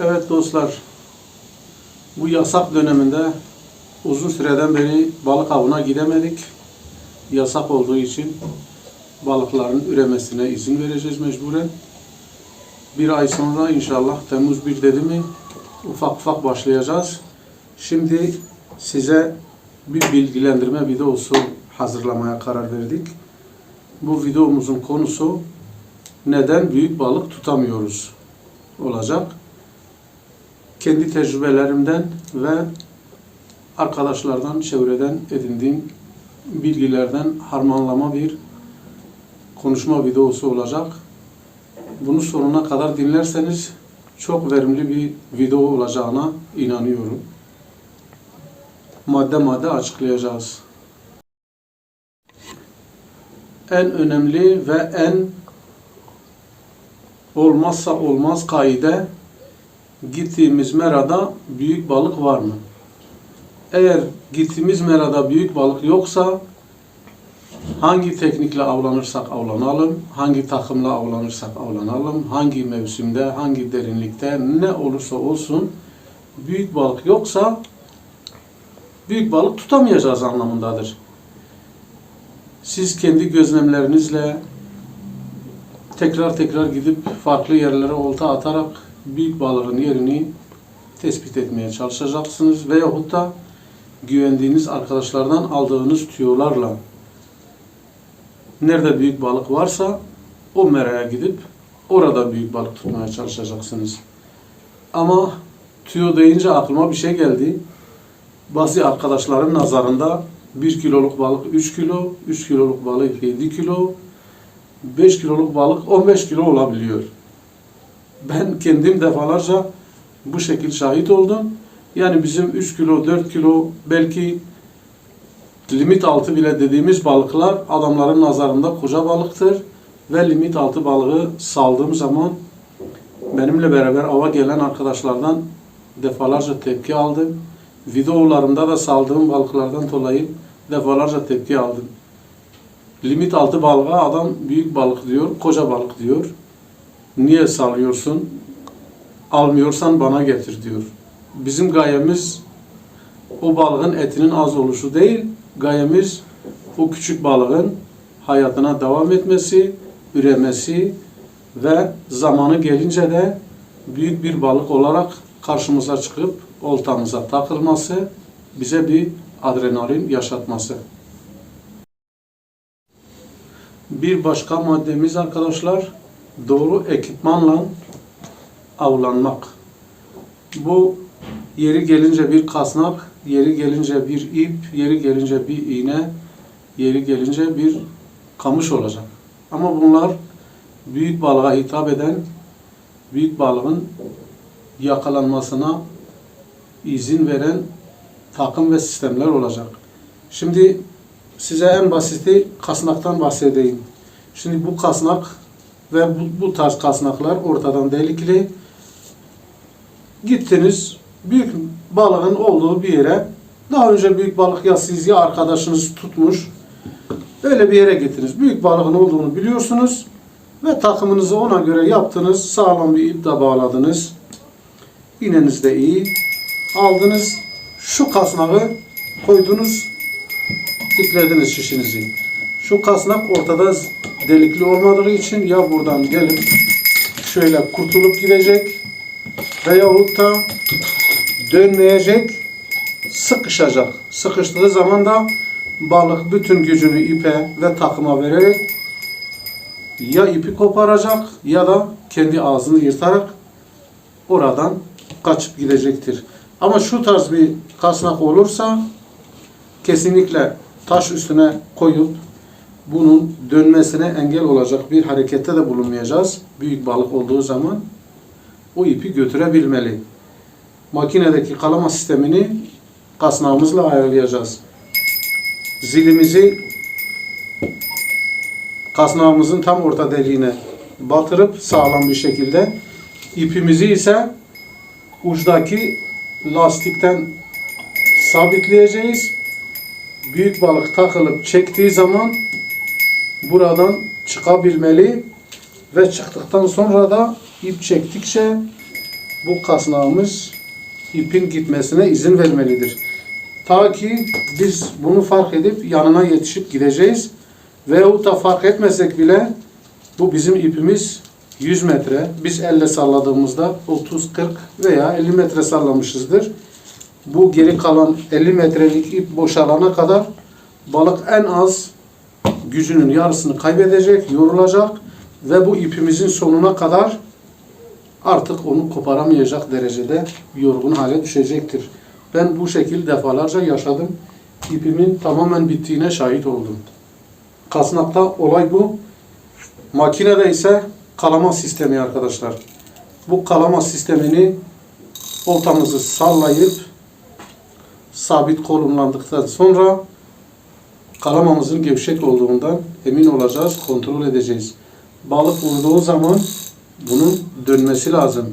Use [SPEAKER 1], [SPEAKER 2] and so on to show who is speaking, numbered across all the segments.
[SPEAKER 1] Evet dostlar, bu yasak döneminde uzun süreden beri balık avına gidemedik. Yasak olduğu için balıkların üremesine izin vereceğiz mecburen. Bir ay sonra inşallah Temmuz 1 dedi mi ufak ufak başlayacağız. Şimdi size bir bilgilendirme videosu hazırlamaya karar verdik. Bu videomuzun konusu neden büyük balık tutamıyoruz olacak. Kendi tecrübelerimden ve arkadaşlardan, çevreden edindiğim bilgilerden harmanlama bir konuşma videosu olacak. Bunu sonuna kadar dinlerseniz çok verimli bir video olacağına inanıyorum. Madde madde açıklayacağız. En önemli ve en olmazsa olmaz kaide gittiğimiz merada büyük balık var mı? Eğer gittiğimiz merada büyük balık yoksa hangi teknikle avlanırsak avlanalım, hangi takımla avlanırsak avlanalım, hangi mevsimde, hangi derinlikte ne olursa olsun büyük balık yoksa büyük balık tutamayacağız anlamındadır. Siz kendi gözlemlerinizle tekrar tekrar gidip farklı yerlere olta atarak büyük balığın yerini tespit etmeye çalışacaksınız veyahut da güvendiğiniz arkadaşlardan aldığınız tüyolarla nerede büyük balık varsa o meraya gidip orada büyük balık tutmaya çalışacaksınız. Ama tüyo deyince aklıma bir şey geldi. Bazı arkadaşların nazarında 1 kiloluk balık 3 kilo, 3 kiloluk balık 7 kilo, 5 kiloluk balık 15 kilo olabiliyor. Ben kendim defalarca bu şekil şahit oldum. Yani bizim 3 kilo, 4 kilo belki limit altı bile dediğimiz balıklar adamların nazarında koca balıktır. Ve limit altı balığı saldığım zaman benimle beraber ava gelen arkadaşlardan defalarca tepki aldım. Videolarımda da saldığım balıklardan dolayı defalarca tepki aldım. Limit altı balığa adam büyük balık diyor, koca balık diyor. Niye salıyorsun? Almıyorsan bana getir diyor. Bizim gayemiz o balığın etinin az oluşu değil, gayemiz o küçük balığın hayatına devam etmesi, üremesi ve zamanı gelince de büyük bir balık olarak karşımıza çıkıp oltamıza takılması, bize bir adrenalin yaşatması. Bir başka maddemiz arkadaşlar doğru ekipmanla avlanmak. Bu yeri gelince bir kasnak, yeri gelince bir ip, yeri gelince bir iğne, yeri gelince bir kamış olacak. Ama bunlar büyük balığa hitap eden, büyük balığın yakalanmasına izin veren takım ve sistemler olacak. Şimdi size en basiti kasnaktan bahsedeyim. Şimdi bu kasnak ve bu, bu tarz kasnaklar ortadan delikli. Gittiniz büyük balığın olduğu bir yere daha önce büyük balık ya siz ya arkadaşınız tutmuş öyle bir yere gittiniz. Büyük balığın olduğunu biliyorsunuz ve takımınızı ona göre yaptınız. Sağlam bir ip de bağladınız. İğneniz de iyi. Aldınız. Şu kasnağı koydunuz. Diklediniz şişinizi. Şu kasnak ortada delikli olmadığı için ya buradan gelip şöyle kurtulup gidecek veyahut da dönmeyecek sıkışacak. Sıkıştığı zaman da balık bütün gücünü ipe ve takıma vererek ya ipi koparacak ya da kendi ağzını yırtarak oradan kaçıp gidecektir. Ama şu tarz bir kasnak olursa kesinlikle taş üstüne koyup bunun dönmesine engel olacak bir harekette de bulunmayacağız. Büyük balık olduğu zaman o ipi götürebilmeli. Makinedeki kalama sistemini kasnağımızla ayarlayacağız. Zilimizi kasnağımızın tam orta deliğine batırıp sağlam bir şekilde ipimizi ise uçtaki lastikten sabitleyeceğiz. Büyük balık takılıp çektiği zaman buradan çıkabilmeli ve çıktıktan sonra da ip çektikçe bu kasnağımız ipin gitmesine izin vermelidir. Ta ki biz bunu fark edip yanına yetişip gideceğiz. Veyahut da fark etmesek bile bu bizim ipimiz 100 metre. Biz elle salladığımızda 30, 40 veya 50 metre sallamışızdır. Bu geri kalan 50 metrelik ip boşalana kadar balık en az gücünün yarısını kaybedecek, yorulacak ve bu ipimizin sonuna kadar artık onu koparamayacak derecede yorgun hale düşecektir. Ben bu şekilde defalarca yaşadım. İpimin tamamen bittiğine şahit oldum. Kasnakta olay bu. Makinede ise kalama sistemi arkadaşlar. Bu kalama sistemini oltamızı sallayıp sabit konumlandıktan sonra kalamamızın gevşek olduğundan emin olacağız, kontrol edeceğiz. Balık vurduğu zaman bunun dönmesi lazım.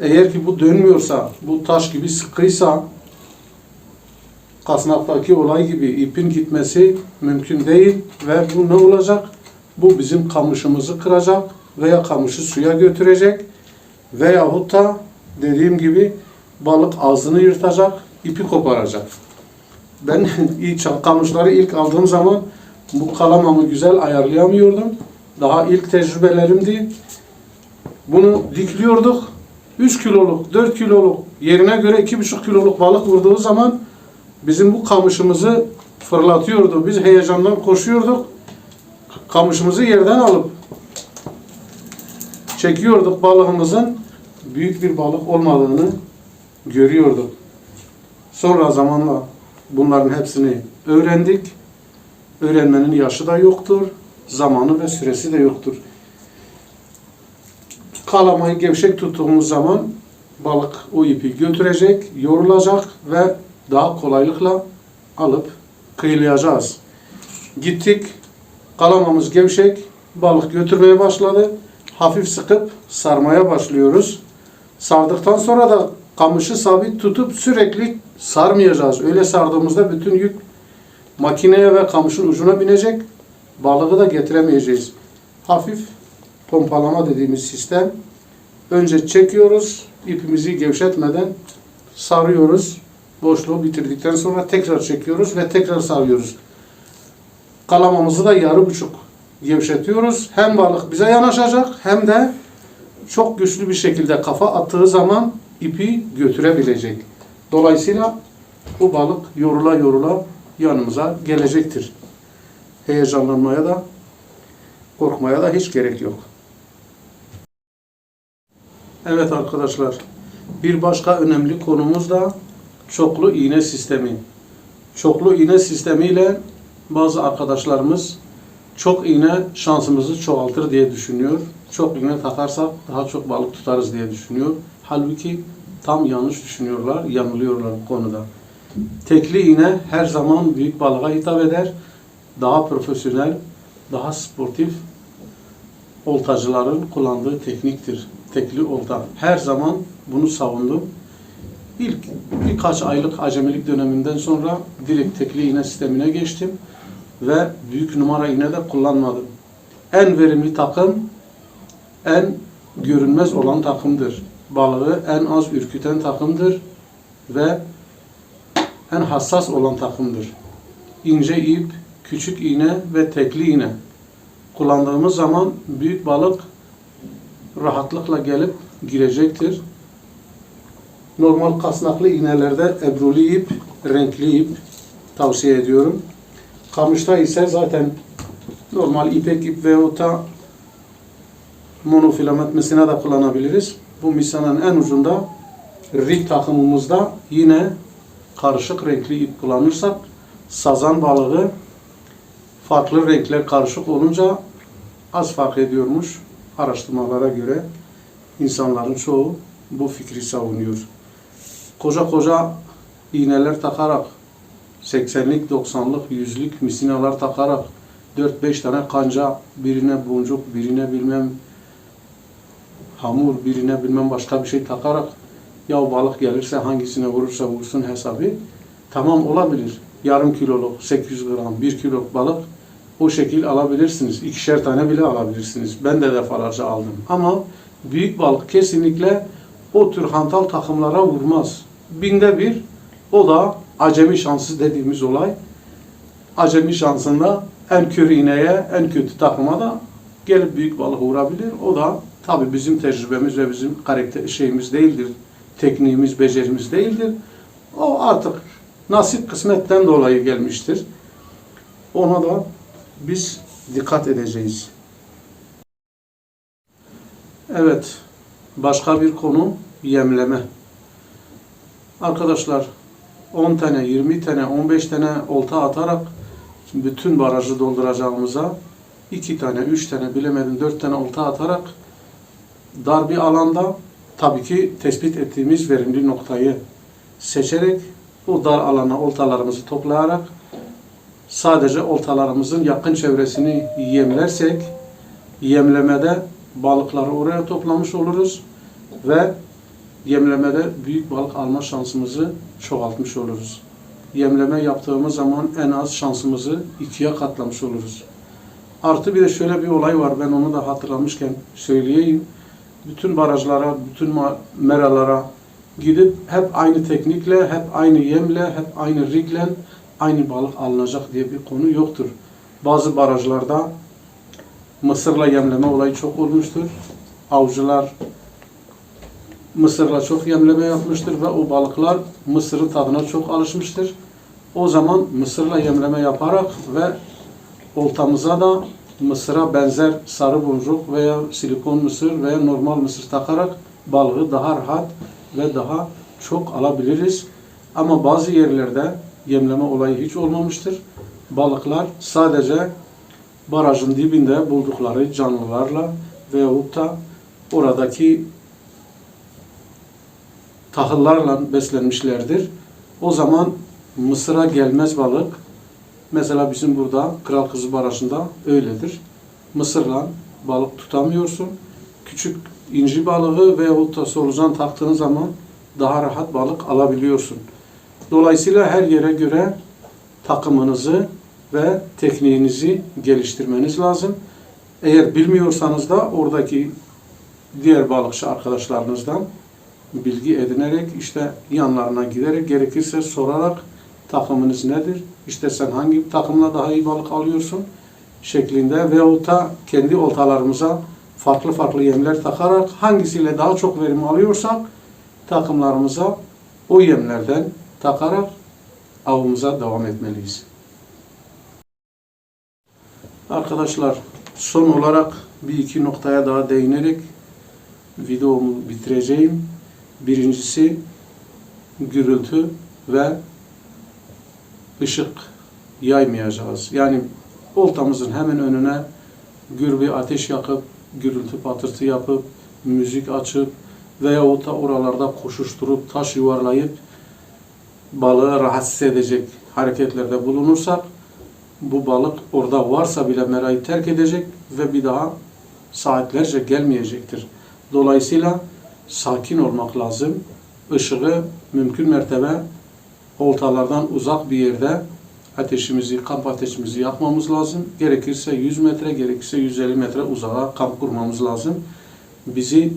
[SPEAKER 1] Eğer ki bu dönmüyorsa, bu taş gibi sıkıysa kasnaktaki olay gibi ipin gitmesi mümkün değil ve bu ne olacak? Bu bizim kamışımızı kıracak veya kamışı suya götürecek veyahut da dediğim gibi balık ağzını yırtacak, ipi koparacak. Ben ilk kamışları ilk aldığım zaman bu kalamamı güzel ayarlayamıyordum. Daha ilk tecrübelerimdi. Bunu dikliyorduk. 3 kiloluk, 4 kiloluk yerine göre 2,5 kiloluk balık vurduğu zaman bizim bu kamışımızı fırlatıyordu. Biz heyecandan koşuyorduk. Kamışımızı yerden alıp çekiyorduk balığımızın büyük bir balık olmadığını görüyorduk. Sonra zamanla bunların hepsini öğrendik. Öğrenmenin yaşı da yoktur, zamanı ve süresi de yoktur. Kalamayı gevşek tuttuğumuz zaman balık o ipi götürecek, yorulacak ve daha kolaylıkla alıp kıyılayacağız. Gittik, kalamamız gevşek, balık götürmeye başladı. Hafif sıkıp sarmaya başlıyoruz. Sardıktan sonra da kamışı sabit tutup sürekli sarmayacağız. Öyle sardığımızda bütün yük makineye ve kamışın ucuna binecek. Balığı da getiremeyeceğiz. Hafif pompalama dediğimiz sistem. Önce çekiyoruz. ipimizi gevşetmeden sarıyoruz. Boşluğu bitirdikten sonra tekrar çekiyoruz ve tekrar sarıyoruz. Kalamamızı da yarı buçuk gevşetiyoruz. Hem balık bize yanaşacak hem de çok güçlü bir şekilde kafa attığı zaman ipi götürebilecek. Dolayısıyla bu balık yorula yorula yanımıza gelecektir. Heyecanlanmaya da korkmaya da hiç gerek yok. Evet arkadaşlar, bir başka önemli konumuz da çoklu iğne sistemi. Çoklu iğne sistemiyle bazı arkadaşlarımız çok iğne şansımızı çoğaltır diye düşünüyor. Çok iğne takarsak daha çok balık tutarız diye düşünüyor. Halbuki tam yanlış düşünüyorlar, yanılıyorlar bu konuda. Tekli iğne her zaman büyük balığa hitap eder. Daha profesyonel, daha sportif oltacıların kullandığı tekniktir. Tekli olta. Her zaman bunu savundum. İlk birkaç aylık acemilik döneminden sonra direkt tekli iğne sistemine geçtim ve büyük numara iğne de kullanmadım. En verimli takım en görünmez olan takımdır. Balığı en az ürküten takımdır ve en hassas olan takımdır. İnce ip, küçük iğne ve tekli iğne kullandığımız zaman büyük balık rahatlıkla gelip girecektir. Normal kasnaklı iğnelerde ebruli ip, renkli ip tavsiye ediyorum. Kamışta ise zaten normal ipek ip veyahut da monofilament misina da kullanabiliriz. Bu misanın en ucunda rig takımımızda yine karışık renkli ip kullanırsak sazan balığı farklı renkler karışık olunca az fark ediyormuş. Araştırmalara göre insanların çoğu bu fikri savunuyor. Koca koca iğneler takarak 80'lik, 90'lık, 100'lük misinalar takarak 4-5 tane kanca, birine boncuk, birine bilmem hamur, birine bilmem başka bir şey takarak ya balık gelirse hangisine vurursa vursun hesabı tamam olabilir. Yarım kiloluk, 800 gram, 1 kiloluk balık o şekil alabilirsiniz. İkişer tane bile alabilirsiniz. Ben de defalarca aldım. Ama büyük balık kesinlikle o tür hantal takımlara vurmaz. Binde bir o da acemi şansı dediğimiz olay. Acemi şansında en kör ineğe, en kötü takıma da gelip büyük balık vurabilir. O da tabii bizim tecrübemiz ve bizim karakter şeyimiz değildir. Tekniğimiz, becerimiz değildir. O artık nasip kısmetten dolayı gelmiştir. Ona da biz dikkat edeceğiz. Evet, başka bir konu yemleme. Arkadaşlar 10 tane, 20 tane, 15 tane olta atarak bütün barajı dolduracağımıza 2 tane, 3 tane, bilemedim 4 tane olta atarak dar bir alanda tabii ki tespit ettiğimiz verimli noktayı seçerek o dar alana oltalarımızı toplayarak sadece oltalarımızın yakın çevresini yemlersek yemlemede balıkları oraya toplamış oluruz ve yemlemede büyük balık alma şansımızı çoğaltmış oluruz. Yemleme yaptığımız zaman en az şansımızı ikiye katlamış oluruz. Artı bir de şöyle bir olay var ben onu da hatırlamışken söyleyeyim. Bütün barajlara, bütün meralara gidip hep aynı teknikle, hep aynı yemle, hep aynı rigle aynı balık alınacak diye bir konu yoktur. Bazı barajlarda mısırla yemleme olayı çok olmuştur. Avcılar mısırla çok yemleme yapmıştır ve o balıklar mısırın tadına çok alışmıştır. O zaman mısırla yemleme yaparak ve oltamıza da mısıra benzer sarı boncuk veya silikon mısır veya normal mısır takarak balığı daha rahat ve daha çok alabiliriz. Ama bazı yerlerde yemleme olayı hiç olmamıştır. Balıklar sadece barajın dibinde buldukları canlılarla veyahut da oradaki tahıllarla beslenmişlerdir. O zaman Mısır'a gelmez balık. Mesela bizim burada Kral Kızı Barajı'nda öyledir. Mısırla balık tutamıyorsun. Küçük inci balığı veyahut da solucan taktığın zaman daha rahat balık alabiliyorsun. Dolayısıyla her yere göre takımınızı ve tekniğinizi geliştirmeniz lazım. Eğer bilmiyorsanız da oradaki diğer balıkçı arkadaşlarınızdan bilgi edinerek işte yanlarına giderek gerekirse sorarak takımınız nedir? İşte sen hangi takımla daha iyi balık alıyorsun? şeklinde veyahut da kendi oltalarımıza farklı farklı yemler takarak hangisiyle daha çok verim alıyorsak takımlarımıza o yemlerden takarak avımıza devam etmeliyiz. Arkadaşlar son olarak bir iki noktaya daha değinerek videomu bitireceğim. Birincisi gürültü ve ışık yaymayacağız. Yani oltamızın hemen önüne gür bir ateş yakıp, gürültü patırtı yapıp, müzik açıp veya da oralarda koşuşturup, taş yuvarlayıp balığı rahatsız edecek hareketlerde bulunursak bu balık orada varsa bile merayı terk edecek ve bir daha saatlerce gelmeyecektir. Dolayısıyla sakin olmak lazım. Işığı mümkün mertebe oltalardan uzak bir yerde ateşimizi, kamp ateşimizi yakmamız lazım. Gerekirse 100 metre, gerekirse 150 metre uzağa kamp kurmamız lazım. Bizi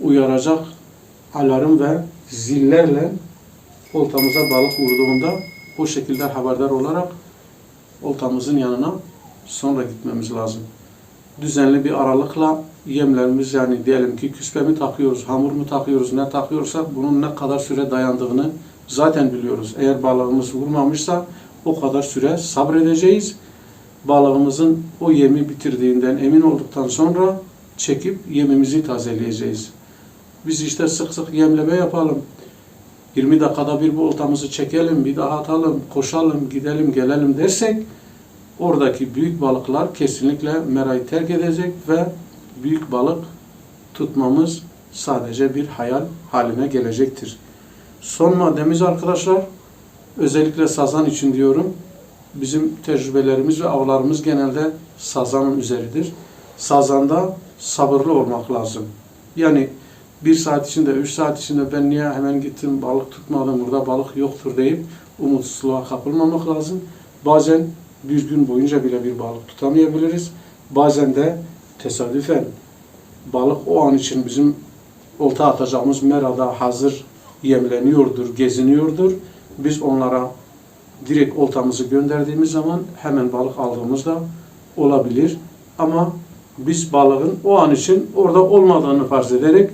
[SPEAKER 1] uyaracak alarm ve zillerle oltamıza balık vurduğunda o şekilde haberdar olarak oltamızın yanına sonra gitmemiz lazım. Düzenli bir aralıkla yemlerimiz yani diyelim ki küspe mi takıyoruz, hamur mu takıyoruz, ne takıyorsak bunun ne kadar süre dayandığını zaten biliyoruz. Eğer balığımız vurmamışsa o kadar süre sabredeceğiz. Balığımızın o yemi bitirdiğinden emin olduktan sonra çekip yemimizi tazeleyeceğiz. Biz işte sık sık yemleme yapalım. 20 dakikada bir bu oltamızı çekelim, bir daha atalım, koşalım, gidelim, gelelim dersek oradaki büyük balıklar kesinlikle merayı terk edecek ve büyük balık tutmamız sadece bir hayal haline gelecektir. Son maddemiz arkadaşlar, özellikle sazan için diyorum, bizim tecrübelerimiz ve avlarımız genelde sazanın üzeridir. Sazanda sabırlı olmak lazım. Yani bir saat içinde, üç saat içinde ben niye hemen gittim balık tutmadım, burada balık yoktur deyip umutsuzluğa kapılmamak lazım. Bazen bir gün boyunca bile bir balık tutamayabiliriz. Bazen de tesadüfen balık o an için bizim olta atacağımız merada hazır yemleniyordur, geziniyordur. Biz onlara direkt oltamızı gönderdiğimiz zaman hemen balık aldığımızda olabilir. Ama biz balığın o an için orada olmadığını farz ederek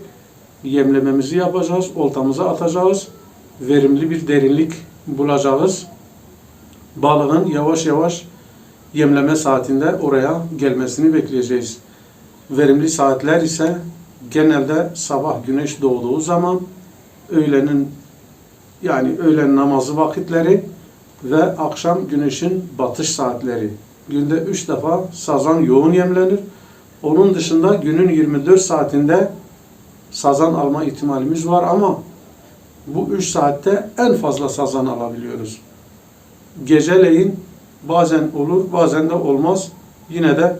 [SPEAKER 1] yemlememizi yapacağız, oltamıza atacağız. Verimli bir derinlik bulacağız. Balığın yavaş yavaş yemleme saatinde oraya gelmesini bekleyeceğiz. Verimli saatler ise genelde sabah güneş doğduğu zaman öğlenin yani öğlen namazı vakitleri ve akşam güneşin batış saatleri. Günde üç defa sazan yoğun yemlenir. Onun dışında günün 24 saatinde sazan alma ihtimalimiz var ama bu 3 saatte en fazla sazan alabiliyoruz. Geceleyin bazen olur bazen de olmaz. Yine de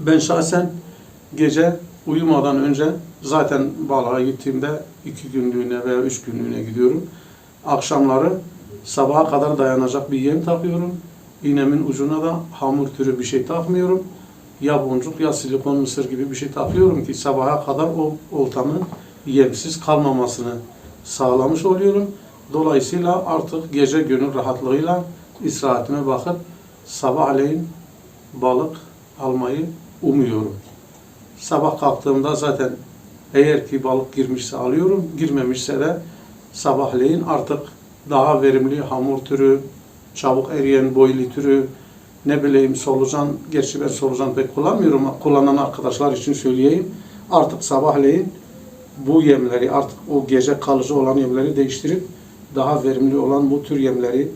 [SPEAKER 1] ben şahsen gece uyumadan önce zaten balığa gittiğimde iki günlüğüne veya üç günlüğüne gidiyorum. Akşamları sabaha kadar dayanacak bir yem takıyorum. İğnemin ucuna da hamur türü bir şey takmıyorum. Ya boncuk ya silikon mısır gibi bir şey takıyorum ki sabaha kadar o oltamın yemsiz kalmamasını sağlamış oluyorum. Dolayısıyla artık gece gönül rahatlığıyla istirahatime bakıp sabahleyin balık almayı umuyorum. Sabah kalktığımda zaten eğer ki balık girmişse alıyorum, girmemişse de sabahleyin artık daha verimli hamur türü, çabuk eriyen boyli türü, ne bileyim solucan, gerçi ben solucan pek kullanmıyorum kullanan arkadaşlar için söyleyeyim. Artık sabahleyin bu yemleri artık o gece kalıcı olan yemleri değiştirip daha verimli olan bu tür yemleri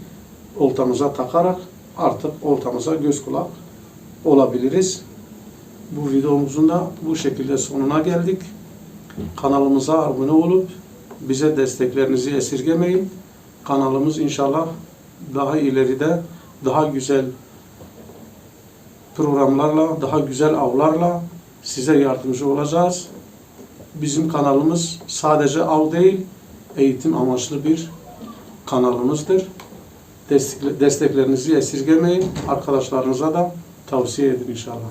[SPEAKER 1] oltamıza takarak artık oltamıza göz kulak olabiliriz. Bu videomuzun da bu şekilde sonuna geldik. Kanalımıza abone olup bize desteklerinizi esirgemeyin. Kanalımız inşallah daha ileride daha güzel programlarla, daha güzel avlarla size yardımcı olacağız. Bizim kanalımız sadece av değil, eğitim amaçlı bir kanalımızdır. Destekle- Desteklerinizi esirgemeyin. Arkadaşlarınıza da tavsiye edin inşallah.